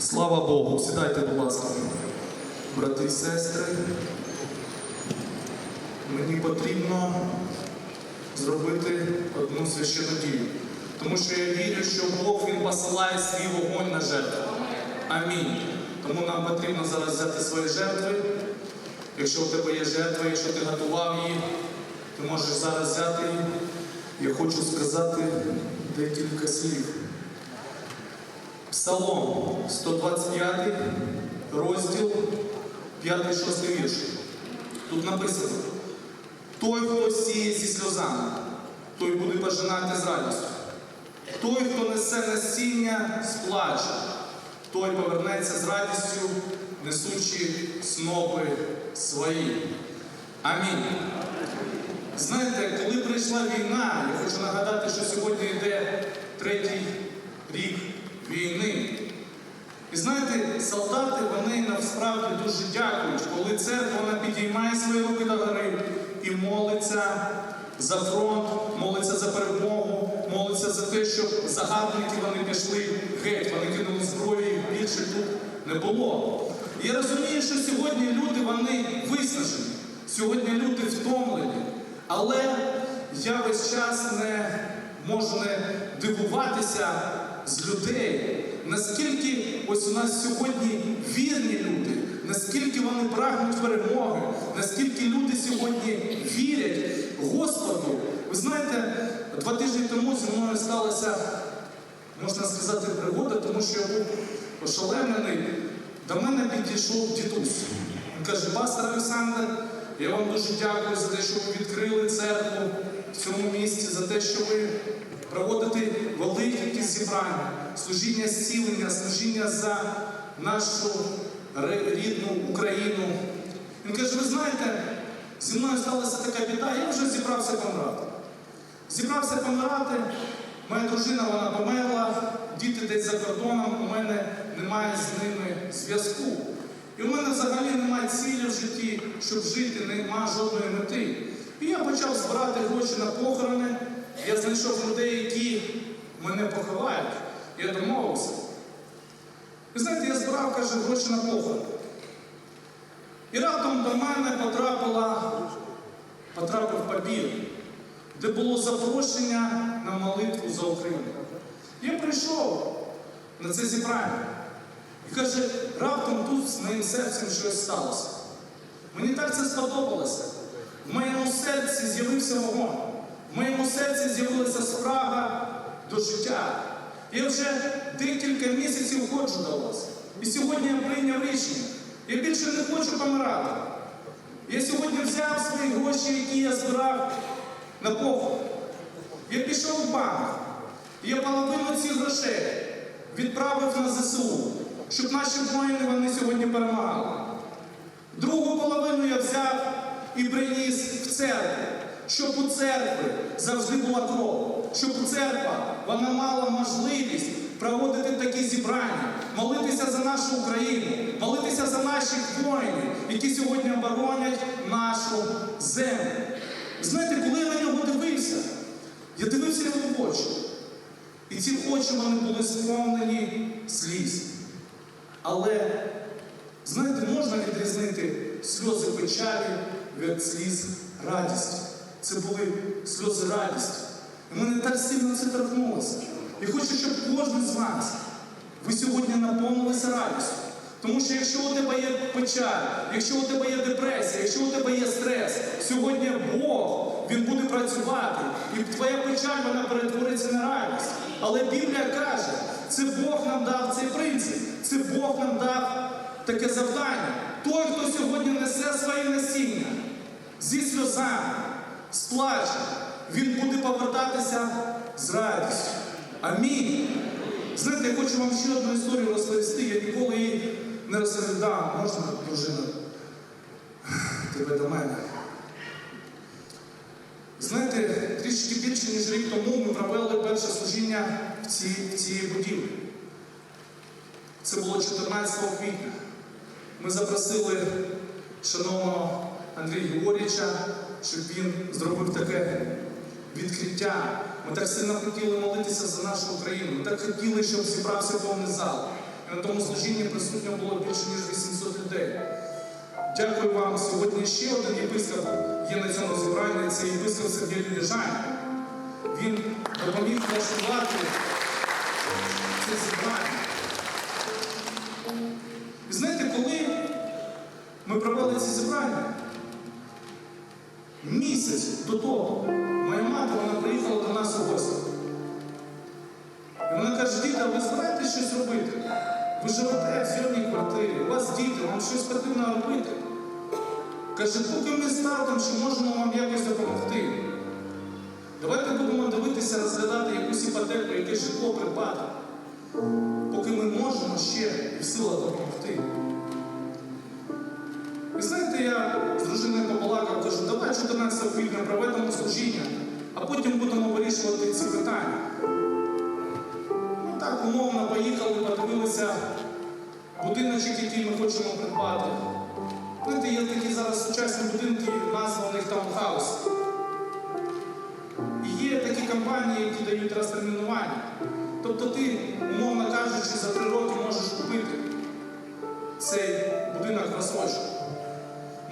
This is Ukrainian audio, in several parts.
Слава Богу, сідайте, будь ласка, брати і сестри. Мені потрібно зробити одну священну дію. Тому що я вірю, що Бог Він посилає свій вогонь на жертву. Амінь. Тому нам потрібно зараз взяти свої жертви. Якщо в тебе є жертва, якщо ти готував її, ти можеш зараз взяти її. Я хочу сказати декілька слів. Псалом 125, розділ 5-6 вірш. Тут написано: той, хто сіє зі сльозами, той буде пожинати з радістю. Той, хто несе насіння з плачем, той повернеться з радістю, несучи снопи свої. Амінь. Знаєте, коли прийшла війна, я хочу нагадати, що сьогодні йде третій рік війни. І знаєте, солдати вони насправді дуже дякують, коли церква вона підіймає свої руки до гори і молиться за фронт, молиться за перемогу, молиться за те, щоб загарбники вони пішли геть, вони кинули зброю, і більше тут не було. Я розумію, що сьогодні люди вони виснажені, сьогодні люди втомлені. Але я весь час не можу не дивуватися з людей, наскільки ось у нас сьогодні вірні люди, наскільки вони прагнуть перемоги, наскільки люди сьогодні вірять Господу. Ви знаєте, два тижні тому зі мною сталася, можна сказати, пригода, тому що я був ошелемлений. До мене підійшов дідусь. Він каже, пастор Олександр, я вам дуже дякую за те, що ви відкрили церкву в цьому місці, за те, що ви зібрання, служіння зцілення, служіння за нашу рідну Україну. Він каже, ви знаєте, зі мною сталася така біда, я вже зібрався помирати. Зібрався помирати, моя дружина вона померла, діти десь за кордоном, у мене немає з ними зв'язку. І у мене взагалі немає цілі в житті, щоб жити, немає жодної мети. І я почав збирати гроші на похорони. Я знайшов людей, які мене поховають. Я домовився. Ви знаєте, я збирав, каже, гроші на похорон. І раптом до мене потрапила, потрапив папір, де було запрошення на молитву за Україну. Я прийшов на це зібрання. І каже, раптом тут з моїм серцем щось сталося. Мені так це сподобалося. В моєму серці з'явився вогонь. В моєму серці з'явилася спрага до життя. Я вже декілька місяців ходжу до вас. І сьогодні я прийняв рішення. Я більше не хочу помирати. Я сьогодні взяв свої гроші, які я збирав на похорон. Я пішов в банк. Я половину цих грошей відправив на ЗСУ, щоб наші воїни вони сьогодні перемагали. Другу половину я взяв і приніс в церкву, щоб у церкви завжди була кров, щоб церква вона мала можливість проводити такі зібрання, молитися за нашу Україну, молитися за наших воїнів, які сьогодні оборонять нашу землю. Знаєте, коли я на нього дивився, я дивився йому в очі. І ці очі вони були сповнені сліз. Але, знаєте, можна відрізнити сльози печалі від сліз радісті. Це були сльози радісті. І мене так сильно це торкнулося. І хочу, щоб кожен з вас, ви сьогодні наповнилися радістю. Тому що якщо у тебе є печаль, якщо у тебе є депресія, якщо у тебе є стрес, сьогодні Бог він буде працювати, і твоя печаль вона перетвориться на радість. Але Біблія каже, це Бог нам дав цей принцип, це Бог нам дав таке завдання. Той, хто сьогодні несе своє насіння зі сльозами, з плачем, він буде повертатися з радістю. Амінь. Знаєте, я хочу вам ще одну історію розповісти. Я ніколи її не розповідав. Можна, дружина? Тебе до мене. Знаєте, трішки більше, ніж рік тому ми провели перше служіння в цій, в цій будівлі. Це було 14 квітня. Ми запросили шановного Андрія Георгійовича, щоб він зробив таке відкриття. Ми так сильно хотіли молитися за нашу Україну. Ми так хотіли, щоб зібрався повний зал. І на тому служінні присутньо було більше ніж 800 людей. Дякую вам. Сьогодні ще один єпископ є на цьому зібранні. Це єпископ Сергій Ліліжань. Він допоміг влаштувати це зібрання. І знаєте, коли ми провели ці зібрання, місяць до того моя мати вона приїхала до нас у гості. І вона каже, діти, ви знаєте щось робити? Ви живете в зйомній квартирі, у вас діти, вам щось потрібно робити. Каже, поки ми стартом, чи можемо вам якось допомогти. Давайте будемо дивитися, розглядати якусь іпотеку, якесь житло придбати. Поки ми можемо ще в силах допомогти. І знаєте, я з дружиною побалакав, кажу, давай 14 квітня проведемо служіння, а потім будемо вирішувати ці питання. Ну так, умовно, поїхали, подивилися будиночок, який ми хочемо придбати. Знаєте, є такі зараз сучасні будинки, назва у них. І є такі компанії, які дають розтермінування. Тобто ти, умовно кажучи, за три роки можеш купити цей будинок розсрочку.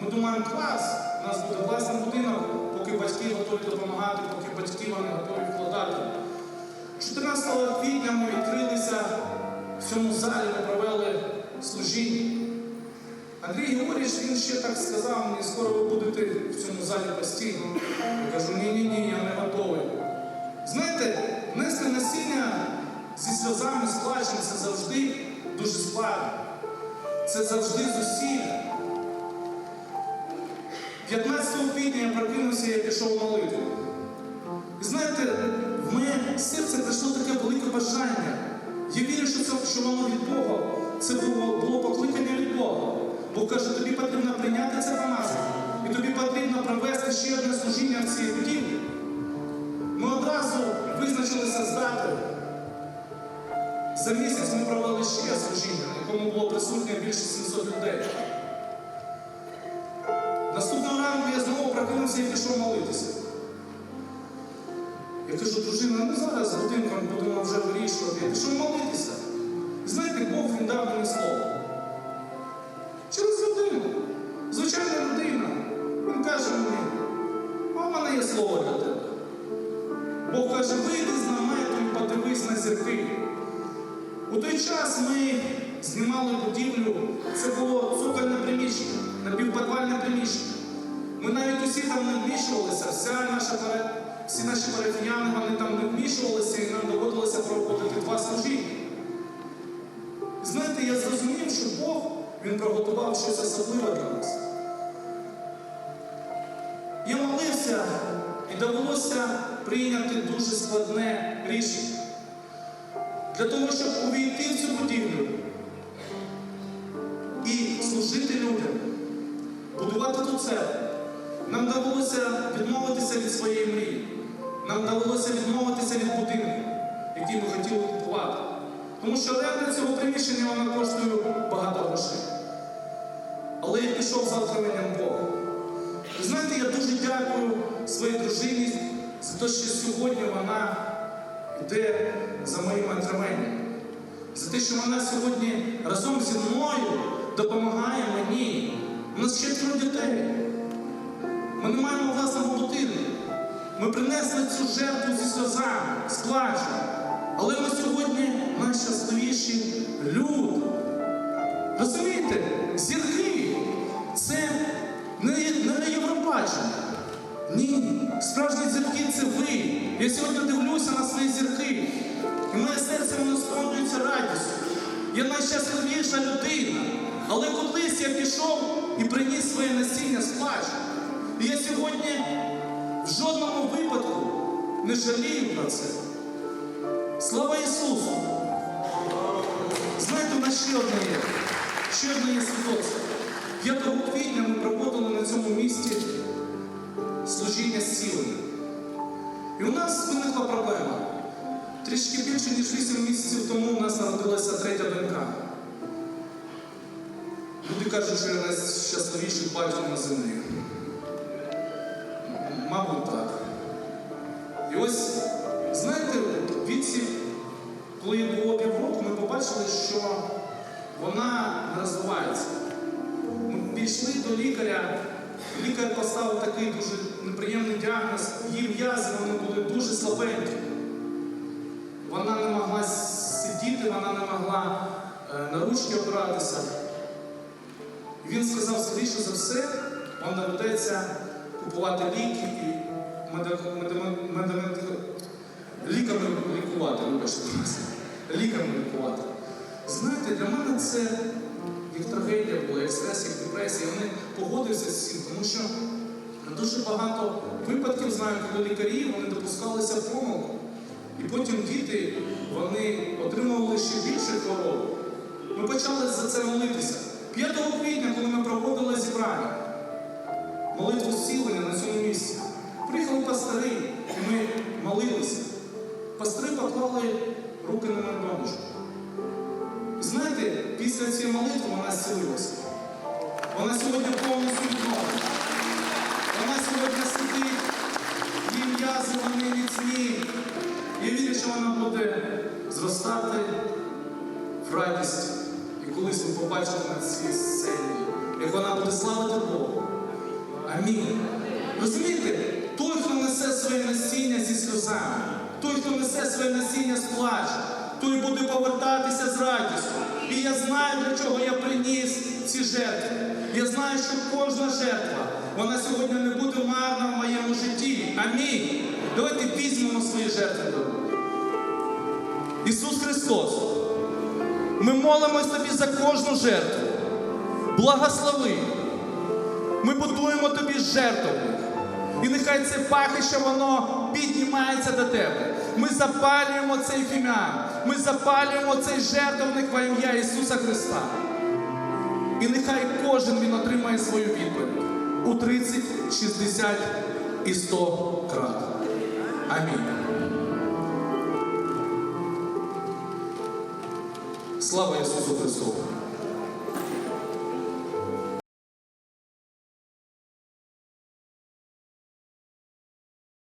Ми думаємо, клас, у нас буде власний будинок, поки батьки готові допомагати, поки батьки вони готові вкладати. 14 квітня ми відкрилися в цьому залі, ми провели служіння. Андрій Георгійович, він ще так сказав мені, скоро ви будете в цьому залі постійно. Я кажу, ні-ні-ні, я не готовий. Знаєте, нести насіння зі сльозами, з плачем це завжди дуже складно. Це завжди зусилля. 15 квітня я прокинувся, я пішов молити. І знаєте, в моє серце прийшло таке велике бажання. Я вірю, що це що воно від Бога. Це було, було покликання від Бога. Бог каже, тобі потрібно прийняти це помазання. І тобі потрібно провести ще одне служіння в цій будівлі. Ми одразу визначилися з датою. За місяць ми провели ще служіння, на якому було присутнє більше 700 людей. Я кажу, дружина, ми зараз з будинком будемо вже вирішувати. Я пішов молитися. Знаєте, Бог він дав мені слово. Через людину. Звичайна людина. Він каже мені, а в мене є слово для тебе. Бог каже, вийди з намету і подивись на зірки. У той час ми знімали будівлю, це було цокольне приміщення, напівподвальне приміщення. Ми навіть усі там не вмішувалися, вся наша паре- всі наші парафіяни вони там не вмішувалися і нам доводилося проводити два служіння. Знаєте, я зрозумів, що Бог він приготував щось особливе для нас. Я молився і довелося прийняти дуже складне рішення. Для того, щоб увійти в цю будівлю і служити людям, будувати ту церкву, нам довелося відмовитися від своєї мрії. Нам довелося відмовитися від будинку, який ми хотіли купувати. Тому що оренда цього приміщення вона коштує багато грошей. Але я пішов за откровенням Бога. Ви знаєте, я дуже дякую своїй дружині за те, що сьогодні вона йде за моїм откровенням. За те, що вона сьогодні разом зі мною допомагає мені. У нас четверо дітей. Ми не маємо власного будинку. Ми принесли цю жертву зі сльозами, з плачем. Але ми сьогодні найщасливіші люди. Розумієте, зірки це не, не Євробачення. Ні, справжні зірки це ви. Я сьогодні дивлюся на свої зірки. І моє серце воно сповнюється радістю. Я найщасливіша людина. Але колись я пішов і приніс своє насіння з плачем. І я сьогодні в жодному випадку не жалію про це. Слава Ісусу! Знаєте, у нас ще одне є. Ще одне є свідоцтво. 5 квітня ми проводили на цьому місці служіння зцілення. І у нас виникла проблема. Трішки більше, ніж 8 місяців тому у нас народилася третя донька. Люди кажуть, що я найщасливіший батько на землі. Мабуть, так. І ось, знаєте, в віці, коли їй було півроку, ми побачили, що вона не розвивається. Ми пішли до лікаря, лікар поставив такий дуже неприємний діагноз, їм м'язи вони були дуже слабенькі. Вона не могла сидіти, вона не могла е, на ручки опиратися. Він сказав, скоріше за все, вам доведеться купувати ліки і ліками лікувати, вибачте, ліками лікувати. Знаєте, для мене це як трагедія була, як стрес, як депресія. Вони погодилися з цим, тому що дуже багато випадків знаю, коли лікарі вони допускалися в помилку. І потім діти вони отримували ще більше хвороб. Ми почали за це молитися. 5 квітня, коли ми проводили зібрання, молитву зцілення на цьому місці, приїхали пастори, і ми молилися. Пастори поклали руки на мою донечку. І знаєте, після цієї молитви вона зцілилася. Вона сьогодні повністю відновлена. Вона сьогодні сидить, її м'язи, вони міцні. Я вірю, що вона буде зростати в радість. І колись ви побачите на цій сцені, як вона буде славити Бога. Амінь. Розумієте, той, хто несе своє насіння зі сльозами, той, хто несе своє насіння з плачем, той буде повертатися з радістю. І я знаю, для чого я приніс ці жертви. Я знаю, що кожна жертва, вона сьогодні не буде марна в моєму житті. Амінь. Давайте візьмемо свої жертви. Ісус Христос. Ми молимось тобі за кожну жертву. Благослови. Ми будуємо тобі жертву. І нехай це пахище, воно піднімається до тебе. Ми запалюємо цей фім'ян. Ми запалюємо цей жертвник во ім'я Ісуса Христа. І нехай кожен він отримає свою відповідь у 30, 60 і 100 крат. Амінь. Слава Ісусу Христу!